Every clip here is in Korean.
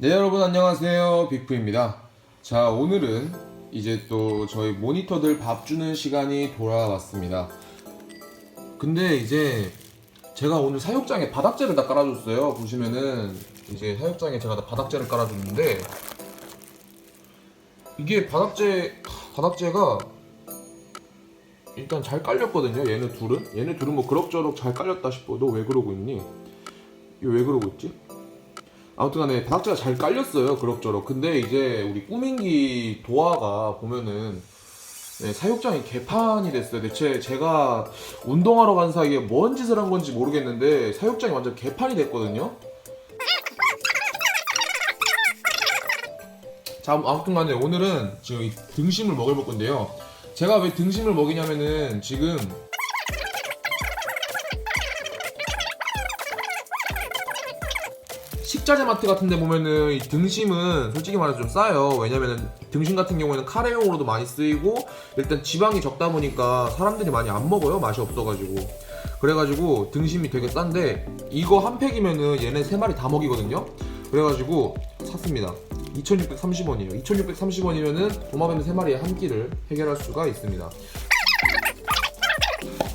네 여러분 안녕하세요. 빅프입니다. 자 오늘은 이제 또 저희 모니터들 밥 주는 시간이 돌아왔습니다. 근데 이제 제가 오늘 사육장에 바닥재를 다 깔아줬어요. 보시면은 이제 사육장에 제가 다 바닥재를 깔아줬는데 이게 바닥재 바닥재가 일단 잘 깔렸거든요. 얘네 둘은? 얘네 둘은 뭐 그럭저럭 잘 깔렸다 싶어도 왜 그러고 있니? 왜 그러고 있지 아무튼간에 바닥재가 잘 깔렸어요 그럭저럭. 근데 이제 우리 꾸민기 도화가 보면은 네, 사육장이 개판이 됐어요. 대체 제가 운동하러 간 사이에 뭔 짓을 한 건지 모르겠는데 사육장이 완전 개판이 됐거든요. 자 아무튼간에 오늘은 지금 이 등심을 먹여볼 건데요. 제가 왜 등심을 먹이냐면은 지금 식자재 마트 같은 데 보면은 이 등심은 솔직히 말해서 좀 싸요. 왜냐면은 등심 같은 경우에는 카레용으로도 많이 쓰이고 일단 지방이 적다 보니까 사람들이 많이 안 먹어요. 맛이 없어가지고. 그래가지고 등심이 되게 싼데 이거 한 팩이면은 얘네 세 마리 다 먹이거든요. 그래가지고 샀습니다. 2,630원이에요. 2,630원이면은 도마뱀 세 마리의 한 끼를 해결할 수가 있습니다.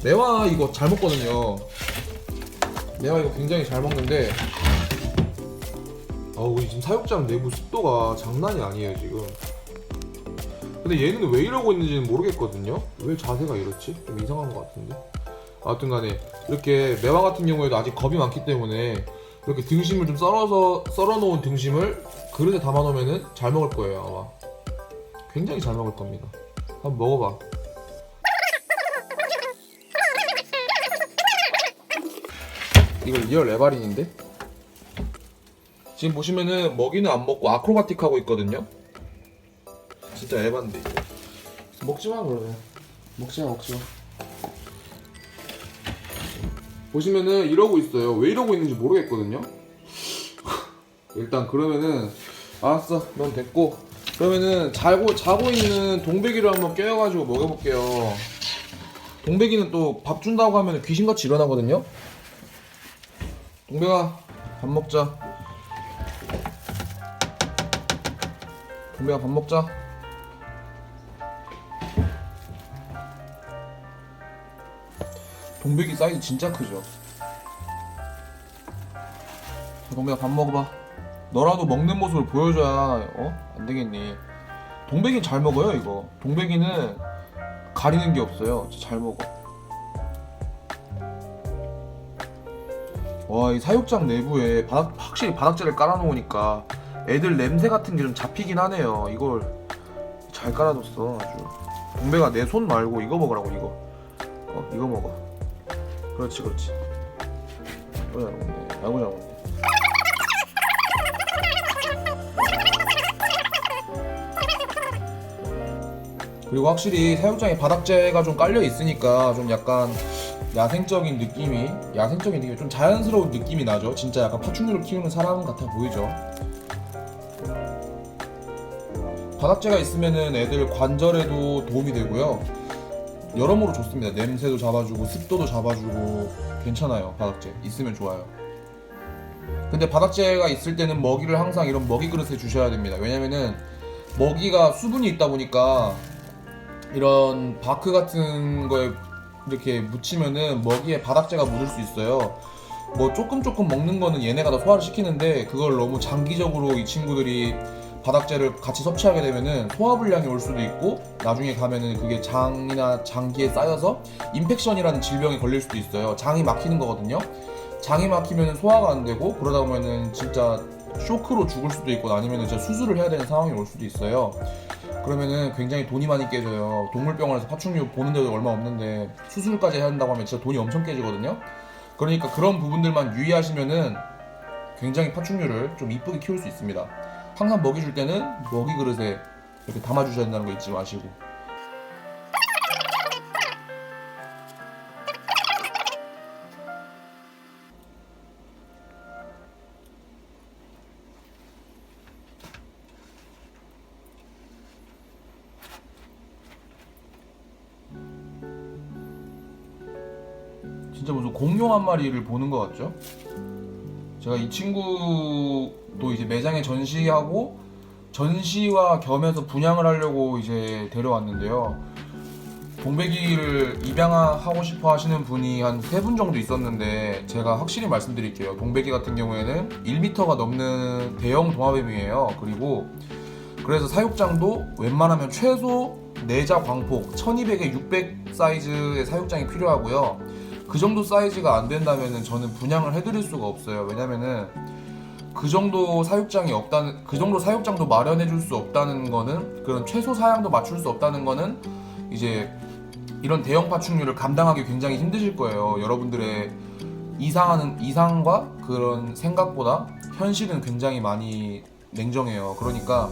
매화 이거 잘 먹거든요. 매화 이거 굉장히 잘 먹는데 어우 지금 사육장 내부 습도가 장난이 아니에요 지금. 근데 얘는 왜 이러고 있는지는 모르겠거든요? 왜 자세가 이렇지? 좀 이상한 것 같은데. 아무튼 간에 이렇게 매화 같은 경우에도 아직 겁이 많기 때문에 이렇게 등심을 좀 썰어서 썰어 놓은 등심을 그릇에 담아 놓으면은 잘 먹을 거예요 아마. 굉장히 잘 먹을 겁니다. 한번 먹어봐. 이거 리얼 에바린인데? 지금 보시면은 먹이는 안 먹고 아크로바틱 하고 있거든요. 진짜 에반데 이거. 먹지 마 그러면. 먹지 마 먹지 마. 보시면은 이러고 있어요. 왜 이러고 있는지 모르겠거든요. 일단 그러면은 알았어, 넌 됐고. 그러면은 자고 자고 있는 동백이를 한번 깨워가지고 먹여볼게요. 동백이는 또 밥 준다고 하면 귀신같이 일어나거든요. 동백아, 밥 먹자. 동백아 밥 먹자. 동백이 사이즈 진짜 크죠. 자, 동백아 밥 먹어봐. 너라도 먹는 모습을 보여줘야 어? 안 되겠니? 동백이는 잘 먹어요 이거. 동백이는 가리는 게 없어요. 잘 먹어. 와, 이 사육장 내부에 바닥, 확실히 바닥재를 깔아놓으니까 애들 냄새 같은 게 좀 잡히긴 하네요. 이걸 잘 깔아줬어, 아주. 동배가 내 손 말고 이거 먹으라고, 이거. 어, 이거 먹어. 그렇지, 그렇지. 아이고, 잘 먹네. 아이고, 잘 먹네. 그리고 확실히 사육장에 바닥재가 좀 깔려 있으니까 좀 약간 야생적인 느낌이 야생적인 느낌이 좀 자연스러운 느낌이 나죠. 진짜 약간 파충류를 키우는 사람 같아 보이죠. 바닥재가 있으면은 애들 관절에도 도움이 되고요. 여러모로 좋습니다. 냄새도 잡아주고 습도도 잡아주고 괜찮아요. 바닥재 있으면 좋아요. 근데 바닥재가 있을 때는 먹이를 항상 이런 먹이 그릇에 주셔야 됩니다. 왜냐면은 먹이가 수분이 있다 보니까 이런 바크 같은 거에 이렇게 묻히면은 먹이에 바닥재가 묻을 수 있어요. 뭐 조금 조금 먹는 거는 얘네가 다 소화를 시키는데 그걸 너무 장기적으로 이 친구들이 바닥재를 같이 섭취하게 되면은 소화불량이 올 수도 있고 나중에 가면은 그게 장이나 장기에 쌓여서 인펙션이라는 질병에 걸릴 수도 있어요. 장이 막히는 거거든요. 장이 막히면 소화가 안 되고 그러다 보면은 진짜 쇼크로 죽을 수도 있고 아니면은 진짜 수술을 해야 되는 상황이 올 수도 있어요. 그러면은 굉장히 돈이 많이 깨져요. 동물병원에서 파충류 보는데도 얼마 없는데 수술까지 해야 한다고 하면 진짜 돈이 엄청 깨지거든요. 그러니까 그런 부분들만 유의하시면은 굉장히 파충류를 좀 이쁘게 키울 수 있습니다. 항상 먹이 줄 때는 먹이 그릇에 이렇게 담아 주셔야 된다는 거 잊지 마시고. 진짜 무슨 공룡 한 마리를 보는 것 같죠? 제가 이 친구도 이제 매장에 전시하고 전시와 겸해서 분양을 하려고 이제 데려왔는데요. 동백이를 입양하고 싶어 하시는 분이 한 세 분 정도 있었는데 제가 확실히 말씀드릴게요. 동백이 같은 경우에는 1m가 넘는 대형 동화뱀이에요. 그리고 그래서 사육장도 웬만하면 최소 내자 광폭 1200에 600 사이즈의 사육장이 필요하고요. 그 정도 사이즈가 안 된다면은 저는 분양을 해드릴 수가 없어요. 왜냐면은 그 정도 사육장이 없다는 그 정도 사육장도 마련해 줄 수 없다는 거는 그런 최소 사양도 맞출 수 없다는 거는 이제 이런 대형 파충류를 감당하기 굉장히 힘드실 거예요. 여러분들의 이상하는 이상과 그런 생각보다 현실은 굉장히 많이 냉정해요. 그러니까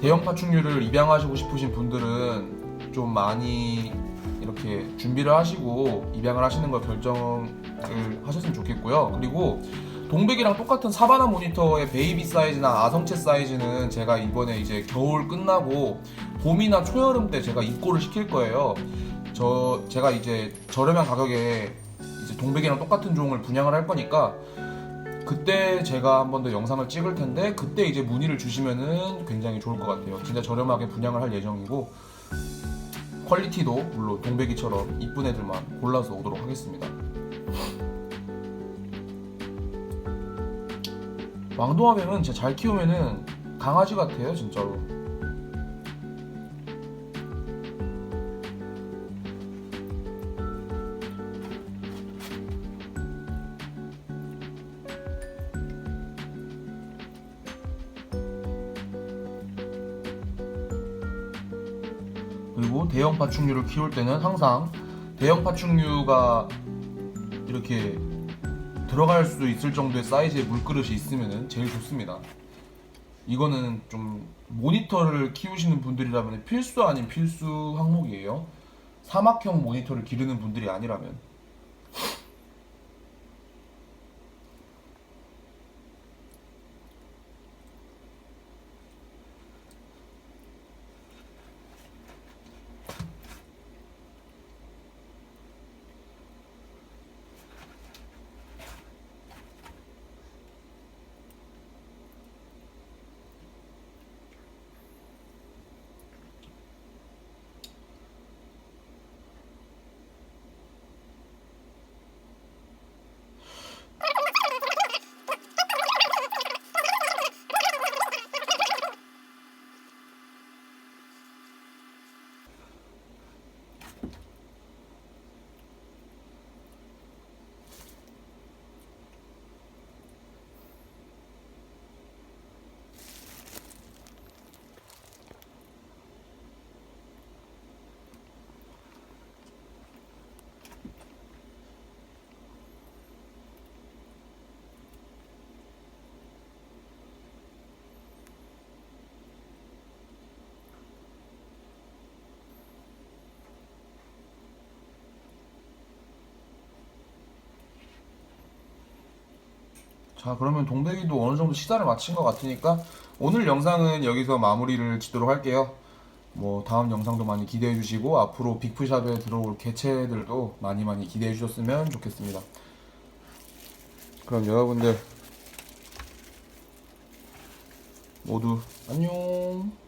대형 파충류를 입양하시고 싶으신 분들은 좀 많이 이렇게 준비를 하시고 입양을 하시는 걸 결정을 하셨으면 좋겠고요. 그리고 동백이랑 똑같은 사바나 모니터의 베이비 사이즈나 아성체 사이즈는 제가 이번에 이제 겨울 끝나고 봄이나 초여름 때 제가 입고를 시킬 거예요. 저 제가 이제 저렴한 가격에 이제 동백이랑 똑같은 종을 분양을 할 거니까 그때 제가 한 번 더 영상을 찍을 텐데 그때 이제 문의를 주시면은 굉장히 좋을 것 같아요. 진짜 저렴하게 분양을 할 예정이고 퀄리티도 물론 동백이처럼 이쁜 애들만 골라서 오도록 하겠습니다. 왕동화뱀은 진짜 잘 키우면은 강아지 같아요, 진짜로. 그리고 대형 파충류를 키울 때는 항상 대형 파충류가 이렇게 들어갈 수 있을 정도의 사이즈의 물그릇이 있으면 제일 좋습니다. 이거는 좀 모니터를 키우시는 분들이라면 필수 아닌 필수 항목이에요. 사막형 모니터를 기르는 분들이 아니라면. 자, 그러면 동백이도 어느 정도 시사를 마친 것 같으니까 오늘 영상은 여기서 마무리를 짓도록 할게요. 뭐 다음 영상도 많이 기대해 주시고 앞으로 빅프샵에 들어올 개체들도 많이 많이 기대해 주셨으면 좋겠습니다. 그럼 여러분들 모두 안녕.